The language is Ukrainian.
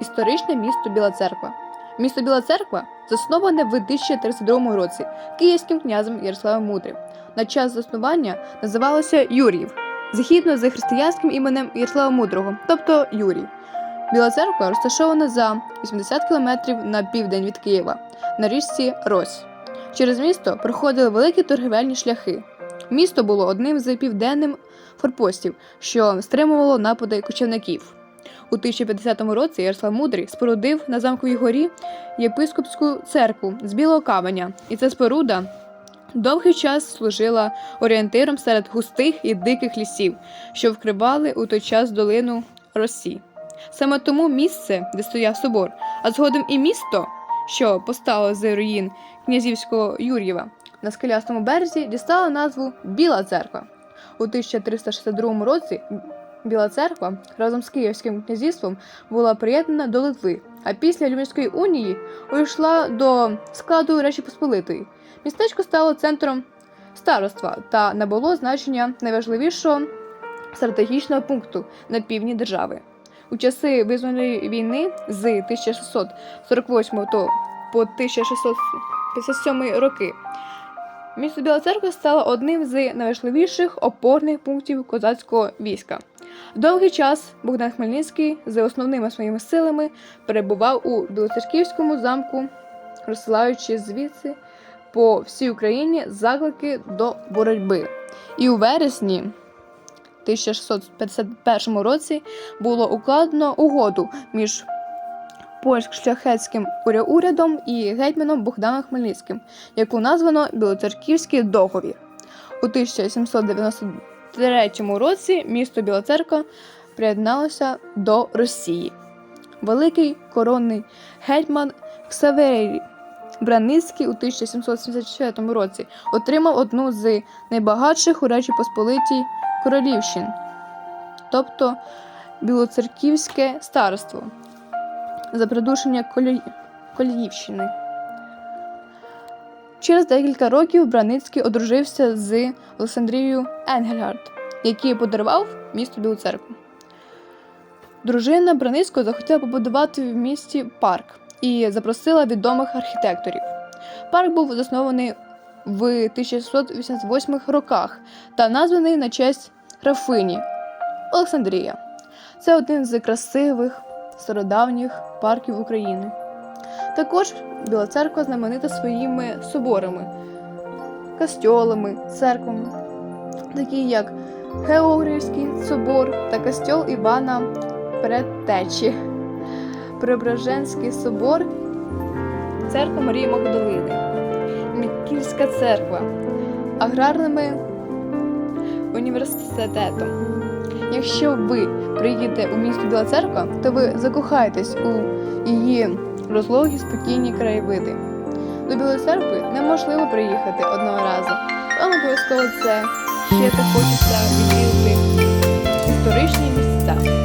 Історичне місто Біла Церква. Місто Біла Церква засноване в 1032 році київським князем Ярославом Мудрим. На час заснування називалося Юріїв, згідно з християнським іменем Ярослава Мудрого, тобто Юрій. Біла церква розташована за 80 кілометрів на південь від Києва на річці Рось. Через місто проходили великі торгівельні шляхи. Місто було одним з південним форпостів, що стримувало напади кочівників. У 1050 році Ярослав Мудрий спорудив на замковій горі єпископську церкву з білого каменя, і ця споруда довгий час служила орієнтиром серед густих і диких лісів, що вкривали у той час долину Росі. Саме тому місце, де стояв собор, а згодом і місто, що постало з руїн князівського Юр'єва, на скелястому березі дістало назву Біла церква. У 1362 році Біла церква разом з Київським князівством була приєднана до Литви, а після Люблінської унії увійшла до складу Речі Посполитої. Містечко стало центром староства та набуло значення найважливішого стратегічного пункту на півдні держави. У часи визвольної війни з 1648 то по 1657 роки місто Біла Церква стало одним з найважливіших опорних пунктів козацького війська. Довгий час Богдан Хмельницький з основними своїми силами перебував у Білоцерківському замку, розсилаючи звідси по всій Україні заклики до боротьби. І у вересні 1651 році було укладено угоду між польсько-шляхетським уря- урядом і гетьманом Богданом Хмельницьким, яку названо Білоцерківський договір. У 1793 році місто Біла Церква приєдналося до Росії. Великий коронний гетьман Ксаверій Браницький у 1774 році отримав одну з найбагатших у Речі Посполитій королівщин, тобто Білоцерківське староство за придушення Колі... Коліївщини. Через декілька років Браницький одружився з Олександрією Енгельгард, який подарував місту Білу церкву. Дружина Браницького захотіла побудувати в місті парк і запросила відомих архітекторів. Парк був заснований в 1688 роках та названий на честь графині Олександрія. Це один з красивих стародавніх парків України. Також Біла церква знаменита своїми соборами, костьолами, церквами, такі як Георгіївський собор та костьол Івана Предтечі, Преображенський собор, церква Марії Магдалини, Микільська церква, аграрними університетом. Якщо ви приїдете у місто Біла Церква, то ви закохаєтесь у її розлогі спокійні краєвиди. До Білої неможливо приїхати одного разу. Вам обов'язково це ще так хочеться відвідати історичні місця.